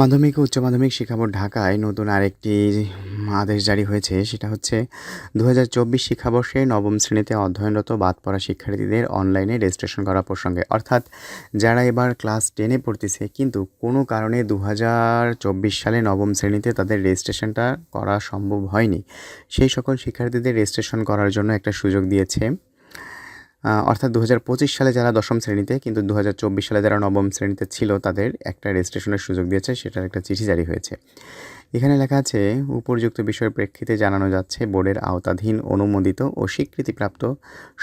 মাধ্যমিক ও উচ্চ মাধ্যমিক শিক্ষা বোর্ড ঢাকায় নতুন আরেকটি আদেশ জারি হয়েছে। সেটা হচ্ছে দু হাজার চব্বিশ শিক্ষাবর্ষে নবম শ্রেণীতে অধ্যয়নরত বাদ পড়া শিক্ষার্থীদের অনলাইনে রেজিস্ট্রেশন করা প্রসঙ্গে। অর্থাৎ, যারা এবার ক্লাস টেনে পড়তেছে, কিন্তু কোনো কারণে দু হাজার চব্বিশ সালে নবম শ্রেণীতে তাদের রেজিস্ট্রেশনটা করা সম্ভব হয়নি। সেই সকল শিক্ষার্থীদের রেজিস্ট্রেশন করার জন্য একটা সুযোগ দিয়েছে। অর্থাৎ দু হাজার পঁচিশ সালে যারা দশম শ্রেণীতে, কিন্তু দু হাজার চব্বিশ সালে যারা নবম শ্রেণীতে ছিল, তাদের একটা রেজিস্ট্রেশনের সুযোগ দিয়েছে, সেটার একটা চিঠি জারি হয়েছে। এখানে লেখা আছে উপযুক্ত বিষয়ের প্রেক্ষিতে জানানো যাচ্ছে, বোর্ডের আওতাধীন, অনুমোদিত ও স্বীকৃতিপ্রাপ্ত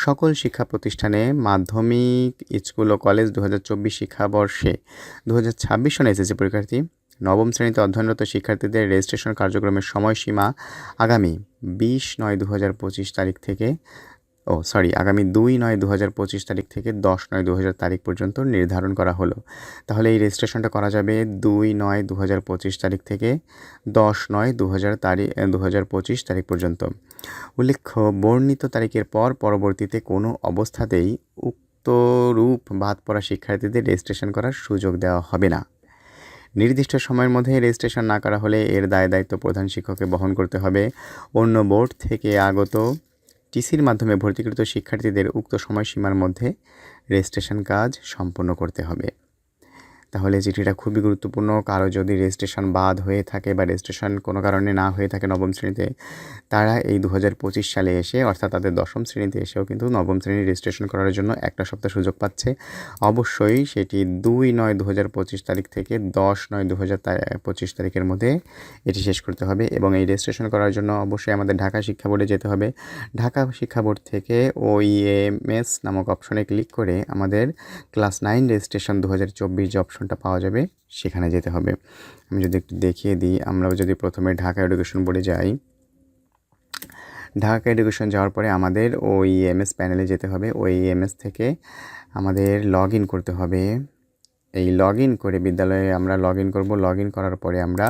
সকল শিক্ষা প্রতিষ্ঠানে মাধ্যমিক স্কুল ও কলেজ দু হাজার চব্বিশ শিক্ষাবর্ষে দু হাজার ছাব্বিশ সনে এসেছে পরীক্ষার্থী, নবম শ্রেণীতে অধ্যয়নরত শিক্ষার্থীদের রেজিস্ট্রেশন কার্যক্রমের সময়সীমা আগামী বিশ নয় দু তারিখ থেকে ও সরি আগামী দুই নয় দু হাজার পঁচিশ তারিখ থেকে দশ নয় দু হাজার তারিখ পর্যন্ত নির্ধারণ করা হলো। তাহলে এই রেজিস্ট্রেশনটা করা যাবে দুই নয় দু হাজার পঁচিশ তারিখ থেকে দশ নয় দু হাজার তারিখ দু হাজার পঁচিশ তারিখ পর্যন্ত। উল্লেখ্য, বর্ণিত তারিখের পর পরবর্তীতে কোনো অবস্থাতেই উক্তরূপ বাদ পড়া শিক্ষার্থীদের রেজিস্ট্রেশন করার সুযোগ দেওয়া হবে না। নির্দিষ্ট সময়ের মধ্যে রেজিস্ট্রেশন না করা হলে এর দায় দায়িত্ব প্রধান শিক্ষককে বহন করতে হবে। অন্য বোর্ড থেকে আগত টিসির মাধ্যমে ভর্তিকৃত শিক্ষার্থীদের উক্ত সময়সীমার মধ্যে রেজিস্ট্রেশন কাজ সম্পন্ন করতে হবে। তাহলে চিঠিটা খুবই গুরুত্বপূর্ণ। কারও যদি রেজিস্ট্রেশন বাদ হয়ে থাকে বা রেজিস্ট্রেশন কোনো কারণে না হয়ে থাকে নবম শ্রেণীতে, তারা এই দু হাজার পঁচিশ সালে এসে, অর্থাৎ তাদের দশম শ্রেণীতে এসেও কিন্তু নবম শ্রেণির রেজিস্ট্রেশন করার জন্য একটা সপ্তাহ সুযোগ পাচ্ছে। অবশ্যই সেটি দুই নয় দু তারিখ থেকে দশ নয় দু হাজার পঁচিশ তারিখের মধ্যে এটি শেষ করতে হবে এবং এই রেজিস্ট্রেশন করার জন্য অবশ্যই আমাদের ঢাকা শিক্ষা বোর্ডে যেতে হবে। ঢাকা শিক্ষা বোর্ড থেকে ওইএমএস নামক অপশনে ক্লিক করে আমাদের ক্লাস নাইন রেজিস্ট্রেশন দু হাজার চব্বিশ যে অপশনটা পাওয়া যাবে, সেখানে যেতে হবে। আমি যদি একটু দেখিয়ে দিই, আমরা যদি প্রথমে ঢাকা এডুকেশন বোর্ডে যাই, ঢাকা এডুকেশন যাওয়ার পরে আমাদের ওই এমএস প্যানেলে যেতে হবে। ওই এমএস থেকে আমাদের লগ ইন করতে হবে। এই লগ ইন করে বিদ্যালয়ে আমরা লগ ইন করব। লগ ইন করার পরে আমরা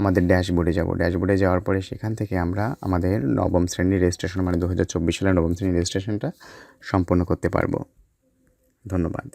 আমাদের ড্যাশবোর্ডে যাব। ড্যাশবোর্ডে যাওয়ার পরে সেখান থেকে আমরা আমাদের নবম শ্রেণির রেজিস্ট্রেশন মানে দু হাজার চব্বিশ সালের নবম শ্রেণির রেজিস্ট্রেশনটা সম্পন্ন করতে পারব। ধন্যবাদ।